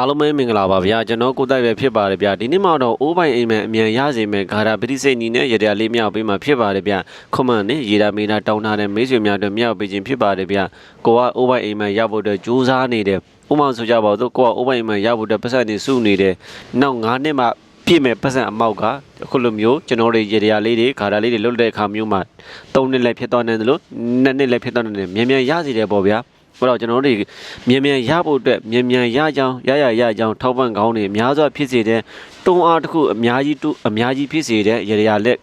အားလုံးပဲမင်္ဂလာပါဗျာကျွန်တော်ကိုတိုက်ပဲဖြစ်ပါတယ်ဗျာဒီနေ့မှတော့အိုးပိုင်အိမ်မန်အမြန်ရစေမယ်ဂါရာပတိစိတ်ညီနဲ့ရတရားလေးမြောက်ပေးမှာဖြစ်ပါတယ်ဗျာခွန်မန်နဲ့ရေတာမေတာတောင်းထားတဲ့မိတ်ဆွေများတို့မြောက်ပေးခြင်းဖြစ်ပါတယ်ဗျာကိုကအိုးပိုင်အိမ်မန်ရဖို့အတွက်ကြိုးစားနေတယ်ဥပမာဆိုကြပါတော့ကိုကအိုးပိုင်အိမ်မန်ရဖို့အတွက်ပတ်စံနေစုနေတယ်နောက်9နှစ်မှပြည့်မဲ့ပတ်စံအမောက်ကအခုလိုမျိုးကျွန်တော်တို့ရေတရားလေးတွေဂါရာလေးတွေလွတ်တဲ့အခါမျိုးမှာ3နှစ်လည်းဖြစ်သွားနိုင်တယ်လို့2နှစ်လည်းဖြစ်သွားနိုင်တယ်မြန်မြန်ရစီတယ်ပေါ့ဗျာ အဲ့တော့ကျွန်တော်တို့တွေမြန်မြန်ရဖို့အတွက်မြန်မြန်ရကြောင်းရရရကြောင်းထောက်ပံ့ကောင်းတွေအများစွာဖြစ်စေတဲ့တွန်းအားတစ်ခုအများကြီးတူအများကြီးဖြစ်စေတဲ့ရရလက်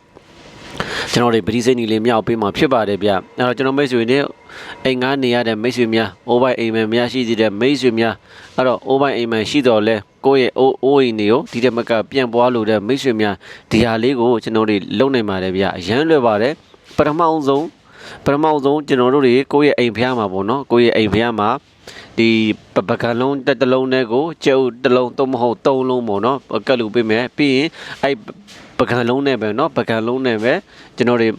ကျွန်တော်တွေပရိစိတ်နီလေးမြောက်ပေးမှာဖြစ်ပါတယ်ဗျအဲ့တော့ကျွန်တော်မိတ်ဆွေတွေအိမ်ငါနေရတဲ့မိတ်ဆွေများအိုးပိုင်အိမ်မန်များရှိသေးတဲ့မိတ်ဆွေများအဲ့တော့အိုးပိုင်အိမ်မန်ရှိတော်လဲကိုယ့်ရဲ့အိုးအိုးအိမ်တွေကိုဒီတက်မကပြန်ပွားလို့တဲ့မိတ်ဆွေများဒီဟာလေးကိုကျွန်တော်တွေလုံနိုင်ပါတယ်ဗျအရန်လွယ်ပါတယ်ပထမအောင်ဆုံး ပထမဆုံးကျွန်တော်တို့တွေကိုယ့်ရဲ့အိမ်ဖျားမှာပေါ့နော်ကိုယ့်ရဲ့အိမ်ဖျားမှာဒီပပကံလုံးတစ်တလုံးနဲ့ကိုကျုပ်တစ်လုံးသုံးမဟုတ်သုံးလုံးပေါ့နော်ကတ်လူပေးမယ်ပြီးရင်အဲ့ပကံလုံးနဲ့ပဲနော်ပကံလုံးနဲ့ပဲကျွန်တော်တွေ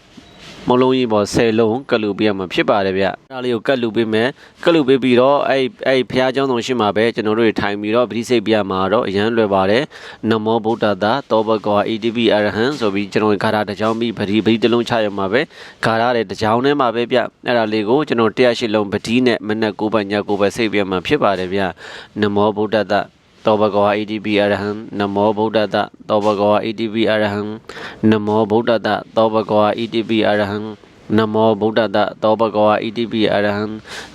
မလုံးကြီးပေါ်10လုံးကတ်လူပေးရမှာဖြစ်ပါတယ်ဗျအဲ့ဒါလေးကိုကတ်လူပေးမယ်ကတ်လူပေးပြီးတော့အဲ့အဲ့ဖျားเจ้าတော်ရှိမှာပဲကျွန်တော်တို့တွေထိုင်ပြီးတော့ပရိစိတ်ပြရမှာတော့အရန်လွယ်ပါတယ်နမောဗုဒ္ဓတာတောဘကော ATP အရဟံဆိုပြီးကျွန်တော်ဂါရတစ်ချောင်းပြီးပရိပရိတစ်လုံးချရမှာပဲဂါရတဲ့တစ်ချောင်းထဲမှာပဲဗျအဲ့ဒါလေးကိုကျွန်တော်108လုံးပတိနဲ့မနက်9ပတ်ည9ပတ်စိတ်ပြမှာဖြစ်ပါတယ်ဗျနမောဗုဒ္ဓတာ တောဘဂဝါ ATP အရဟံနမောဗုဒ္ဓတတောဘဂဝါ ATP အရဟံနမောဗုဒ္ဓတတောဘဂဝါ ATP အရဟံနမောဗုဒ္ဓတတောဘဂဝါ ATP အရဟံ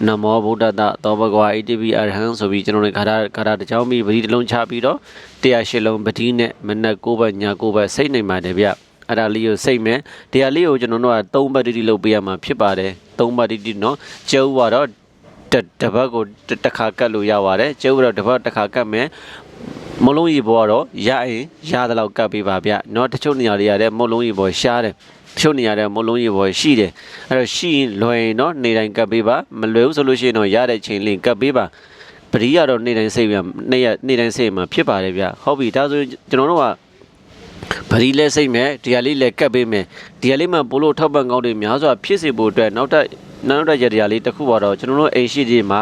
နမောဗုဒ္ဓတတောဘဂဝါ ATP အရဟံဆိုပြီးကျွန်တော်တို့ခါရခါရတစ်ချောင်းပြီးပတိတစ်လုံးချပြီးတော့108လုံးပတိနဲ့မနက်9ပတ်ည9ပတ်စိတ်နိုင်ပါတယ်ဗျအဲ့ဒါလေးကိုစိတ်မယ်တရားလေးကိုကျွန်တော်တို့က3ပတ်တိတိလုပ်ပေးရမှာဖြစ်ပါတယ်3ပတ်တိတိเนาะကျုပ်ကတော့ တတပတ်ကိုတစ်ခါကတ်လို့ရပါတယ်ကျုပ်ကတော့တစ်ပတ်တစ်ခါကတ်မယ်မုံလုံးရီဘောကတော့ရရင်ရတဲ့လောက်ကတ်ပေးပါဗျเนาะတချို့နေရာတွေရတဲ့မုံလုံးရီဘောရှားတယ်တချို့နေရာတဲ့မုံလုံးရီဘောရှိတယ်အဲ့တော့ရှိရင်လွယ်ရင်เนาะနေတိုင်းကတ်ပေးပါမလွယ်ဘူးဆိုလို့ရှိရင်တော့ရတဲ့ချိန်လေးကတ်ပေးပါပရိကတော့နေတိုင်းစိတ်ပြနေရနေတိုင်းစိတ်မှာဖြစ်ပါတယ်ဗျဟုတ်ပြီဒါဆိုရင်ကျွန်တော်တို့ကဗရီလဲစိတ်မဲ့ဒီဟာလေးလဲကတ်ပေးမယ်ဒီဟာလေးမှာပိုလို့ထောက်ပံ့ကောင်းတွေများစွာဖြစ်စေဖို့အတွက်နောက်ထပ် နောက်ထပ်ရတရားလေးတစ်ခုပါတော့ကျွန်တော်တို့အိမ်ရှိတွေမှာ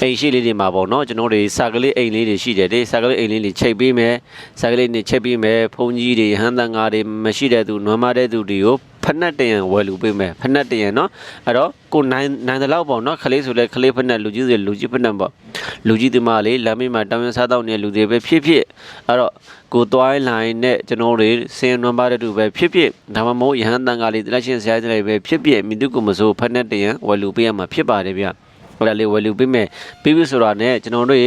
အိမ်ရှိလေးတွေမှာပေါ့နော်ကျွန်တော်တို့စာကလေးအိမ်လေးတွေရှိတယ်ဒီစာကလေးအိမ်လေးတွေချိတ်ပေးမယ်စာကလေးတွေချိတ်ပေးမယ်ဖုန်ကြီးတွေဟန်တန်ငါတွေမရှိတဲ့သူနွမ်းမတဲ့သူတွေကို ဖက်နှက်တရံဝယ်လူပေးမယ်ဖက်နှက်တရံเนาะအဲ့တော့ကိုနိုင်နိုင်တဲ့လောက်ပေါ့နော်ခလေးဆိုလဲခလေးဖက်နှက်လူကြီးဆိုလူကြီးဖက်နှက်ပေါ့လူကြီးဒီမလေးလမ်းမေးမှာတောင်းရစားတော့နေတဲ့လူတွေပဲဖြစ်ဖြစ်အဲ့တော့ကိုသွားလိုင်းနဲ့ကျွန်တော်တွေစင်နွမ်းပါတဲ့သူပဲဖြစ်ဖြစ်ဒါမှမဟုတ်ရဟန်းတန်ကလေးတလက်ချင်းဆရာကြီးတွေပဲဖြစ်ဖြစ်မိသူကမစိုးဖက်နှက်တရံဝယ်လူပေးရမှာဖြစ်ပါတယ်ဗျဟိုလေဝယ်လူပေးမယ်ပြီးပြီဆိုတာနဲ့ကျွန်တော်တို့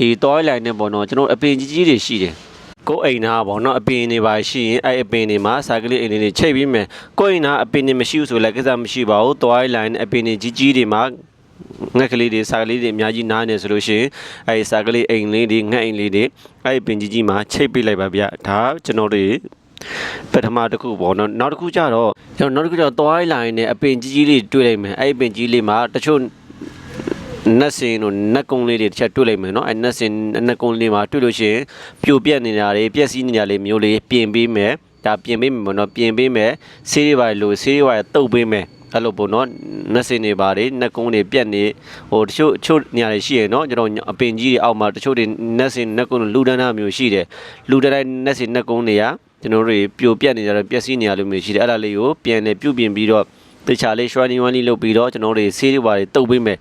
ဒီသွားလိုင်းနဲ့ပေါ့နော်ကျွန်တော်အပင်ကြီးကြီးတွေရှိတယ် ကိုယ်အိမ်သားပေါ့နော်အပင်တွေပါရှိရင်အဲ့အပင်တွေမှာစာကလေးအိမ်လေးတွေချိတ်ပြီးမယ်ကိုယ်အိမ်သားအပင်တွေမရှိဘူးဆိုလည်းကိစ္စမရှိပါဘူးတွိုင်းလိုင်းအပင်တွေကြီးကြီးတွေမှာငှက်ကလေးတွေစာကလေးတွေအများကြီးနားနေဆိုလို့ရှိရင်အဲ့စာကလေးအိမ်လေးတွေငှက်အိမ်လေးတွေအဲ့ပင်ကြီးကြီးမှာချိတ်ပေးလိုက်ပါဗျဒါကျွန်တော်တို့ပထမတစ်ခုပေါ့နော်နောက်တစ်ခုကျတော့ကျွန်တော်နောက်တစ်ခုကျတော့တွိုင်းလိုင်းနဲ့အပင်ကြီးကြီးလေးတွေ့လိုက်မယ်အဲ့ပင်ကြီးလေးမှာတချို့ နတ်စင်တို့နတ်ကုံလေးတွေတစ်ချက်တွေ့လိုက်မယ်နော်အဲနတ်စင်နတ်ကုံလေးမှာတွေ့လို့ရှိရင်ပြိုပြက်နေတာတွေပျက်စီးနေတာတွေမျိုးလေးပြင်ပေးမယ်ဒါပြင်ပေးမယ်ပေါ့နော်ပြင်ပေးမယ်ဆေးတွေပါလို့ဆေးတွေပါတုပ်ပေးမယ်အဲ့လိုပေါ့နော်နတ်စင်တွေပါတွေနတ်ကုန်းတွေပြက်နေဟိုတချို့ချို့နေရာတွေရှိရယ်နော်ကျွန်တော်အပင်ကြီးတွေအောက်မှာတချို့တွေနတ်စင်နတ်ကုန်းလူဒန်းနာမျိုးရှိတယ်လူဒန်းတိုင်းနတ်စင်နတ်ကုန်းတွေကကျွန်တော်တို့ပြိုပြက်နေကြတော့ပျက်စီးနေရလို့မျိုးရှိတယ်အဲ့ဒါလေးကိုပြန်နေပြုပြင်ပြီးတော့တခြားလေး shiny one လေးလုပ်ပြီးတော့ကျွန်တော်တို့ဆေးတွေပါတွေတုပ်ပေးမယ်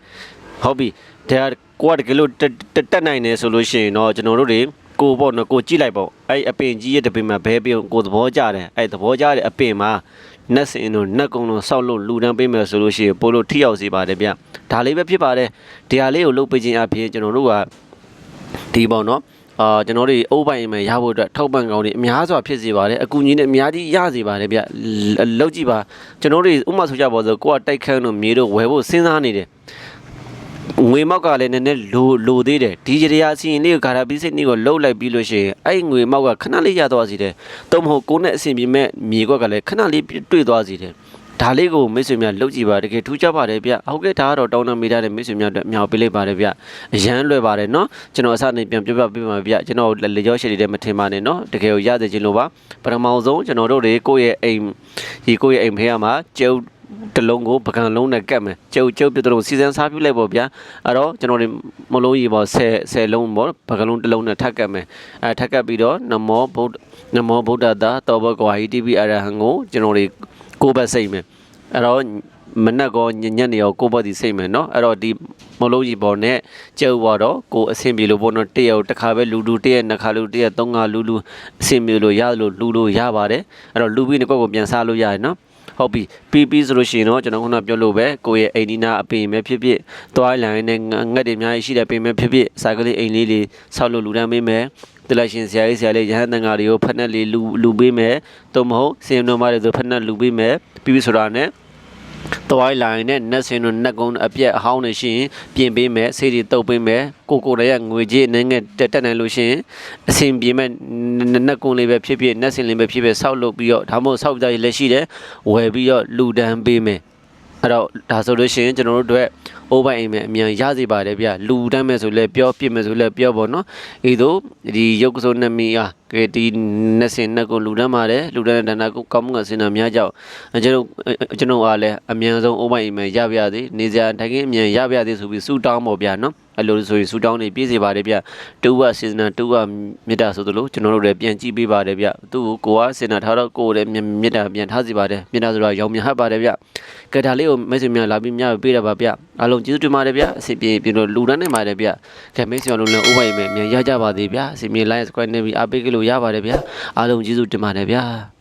ဟုတ်ပြီဒါကိုကတကယ်လို့တက်တက်တက်နိုင်နေဆိုလို့ရှိရင်တော့ကျွန်တော်တို့တွေကိုပေါ့နော်ကိုကြည့်လိုက်ပေါ့အဲ့အပင်ကြီးရဲ့တပင်မှာဘဲပြုံကိုသဘောကျတယ်အဲ့သဘောကျတဲ့အပင်မှာနတ်စင်တို့နတ်ကုံတို့ဆောက်လို့လူတန်းပေးမယ်ဆိုလို့ရှိရင်ပို့လို့ထိရောက်စေပါတယ်ဗျဒါလေးပဲဖြစ်ပါတယ်ဒီဟာလေးကိုလုပ်ပေးခြင်းအပြင်ကျွန်တော်တို့ကဒီပေါ့နော်အာကျွန်တော်တို့အိုးပိုင်မယ်ရဖို့အတွက်ထောက်ပံ့ကောင်းတွေအများစွာဖြစ်စေပါတယ်အကူကြီးနဲ့အများကြီးရစေပါတယ်ဗျလောက်ကြည့်ပါကျွန်တော်တို့ဥပမာဆိုကြပါစို့ကိုကတိုက်ခန်းတို့မြေတို့ဝယ်ဖို့စဉ်းစားနေတယ် ငွေမောက်ကလည်းနည်းနည်းလိုလိုသေးတယ်ဒီကြရာစီရင်လေးကိုဂါရာပီစိတ်နေ့ကိုလှုပ်လိုက်ပြီးလို့ရှိရင်အဲ့ငွေမောက်ကခဏလေးရသွားစီတယ်။သို့မဟုတ်ကိုယ်နဲ့အဆင်ပြေမဲ့မြေကွက်ကလည်းခဏလေးတွေ့သွားစီတယ်။ဒါလေးကိုမိတ်ဆွေများလှုပ်ကြည့်ပါတကယ်ထူးခြားပါတယ်ဗျ။ဟုတ်ကဲ့ဒါကတော့တောင်းတမိတာတဲ့မိတ်ဆွေများအတွက်အမြောက်ပေးလိုက်ပါတယ်ဗျ။အရန်လွယ်ပါတယ်နော်။ကျွန်တော်အစနေပြန်ပြပြပေးပါဗျ။ကျွန်တော်လေကြောရှိတဲ့မထင်ပါနဲ့နော်။တကယ်ကိုရသေးခြင်းလို့ပါ။ပထမဆုံးကျွန်တော်တို့တွေကိုယ့်ရဲ့အိမ်ဒီကိုယ့်ရဲ့အိမ်ဖေးမှာကျုပ် တစ်လုံးကိုပကံလုံးနဲ့ကတ်မယ်ကျုပ်ကျုပ်ပြတော့စီစဉ်စားပြုလိုက်ပေါ့ဗျာအဲ့တော့ကျွန်တော်တို့မလုံးကြီးပေါ့10 10လုံးပေါ့ပကံလုံးတစ်လုံးနဲ့ထပ်ကတ်မယ်အဲထပ်ကတ်ပြီးတော့နမောဗုဒ္ဓနမောဗုဒ္ဓတာတောဘကွာဟီ TV အရဟံကိုကျွန်တော်တို့ကိုယ်ဘက်စိတ်မယ်အဲ့တော့မနက်ကောညညနေရောကိုယ့်ဘက်ဒီစိတ်မယ်เนาะအဲ့တော့ဒီမလုံးကြီးပေါ်နဲ့ကျုပ်တော့ကိုယ်အဆင်ပြေလို့ပေါ့နော်တရက်တစ်ခါပဲလူလူတရက်နှစ်ခါလူတရက်သုံးခါလူလူအဆင်ပြေလို့ရလို့လူလို့ရပါတယ်အဲ့တော့လူပြီးနေကိုယ့်ကိုပြန်စားလို့ရတယ်เนาะ ဟုတ်ပြီပြီးပြီးဆိုလို့ရှိရင်တော့ကျွန်တော်ခုနပြောလို့ပဲကိုယ့်ရဲ့အိမ်နီးနားအပင်ပဲဖြစ်ဖြစ်သွားလိုင်းနဲ့ငှက်တွေအများကြီးရှိတဲ့ပင်ပဲဖြစ်ဖြစ်စာကလေးအိမ်လေးလေးဆောက်လို့လူတန်းပေးမယ်တလက်ရှင်ဆရာကြီးဆရာလေးရဟန်းတန်ဃာတွေကိုဖက်နဲ့လေးလူလူပေးမယ်သို့မဟုတ်စင်တော်မတွေဆိုဖက်နဲ့လူပေးမယ်ပြီးပြီဆိုတာနဲ့ သွားလိုင်းနဲ့နက်စင်တို့နက်ကုန်းအပြက်အဟောင်းနေရှိရင်ပြင်ပေးမယ်ဆေးတွေတုပ်ပေးမယ်ကိုကိုရဲ့ငွေကြေးအနေနဲ့တက်တက်နိုင်လို့ရှိရင်အဆင်ပြေမဲ့နက်ကုန်းလေးပဲဖြစ်ဖြစ်နက်စင်လေးပဲဖြစ်ဖြစ်ဆောက်လုပ်ပြီးတော့ဒါမှမဟုတ်ဆောက်ကြရလည်းရှိတယ်ဝယ်ပြီးတော့လူဒန်းပေးမယ်အဲ့တော့ဒါဆိုလို့ရှိရင်ကျွန်တော်တို့အတွက် အိုးပိုင်အိမ်မဲ့အမြန်ရစီပါတယ်ဗျလူတမ်းမဲ့ဆိုလဲပြောပြစ်မဲ့ဆိုလဲပြောပေါ့နော်အေးတို့ဒီရုပ်ကစိုးနမီအားကဲဒီနှစ်စင်နှစ်ကိုလူတမ်းပါတယ်လူတမ်းတဲ့ဒဏ္ဍာကိုကောင်းမှုကစင်တာများကြောက်ကျွန်တော်ကျွန်တော်အားလဲအမြန်ဆုံးအိုးပိုင်အိမ်မဲ့ရပြရသေးနေစရာထိုင်ခင်းအမြန်ရပြရသေးဆိုပြီးစူတောင်းပေါ့ဗျာနော် အဲ့လိုဆိုရင်စူတောင်းနေပြည့်စေပါတယ်ဗျတူကစေစနာတူကမေတ္တာဆိုသလိုကျွန်တော်တို့လည်းပြန်ကြည့်ပေးပါတယ်ဗျသူ့ကိုကိုကစေနာထားတော့ကိုယ်လည်းမေတ္တာပြန်ထားစီပါတယ်မေတ္တာဆိုတော့ရောင်မြဟတ်ပါတယ်ဗျကဲဒါလေးကိုမိတ်ဆွေများလာပြီးမြပေးတာပါဗျအားလုံးကျေးဇူးတင်ပါတယ်ဗျအစီပြေပြီးတော့လူတန်းနေပါတယ်ဗျကဲမိတ်ဆွေအားလုံးလည်းဥပိုင်မယ်မြန်ရကြပါသေးဗျအစီမြေ like subscribe နေပြီးအားပေးကြလို့ရပါတယ်ဗျအားလုံးကျေးဇူးတင်ပါတယ်ဗျ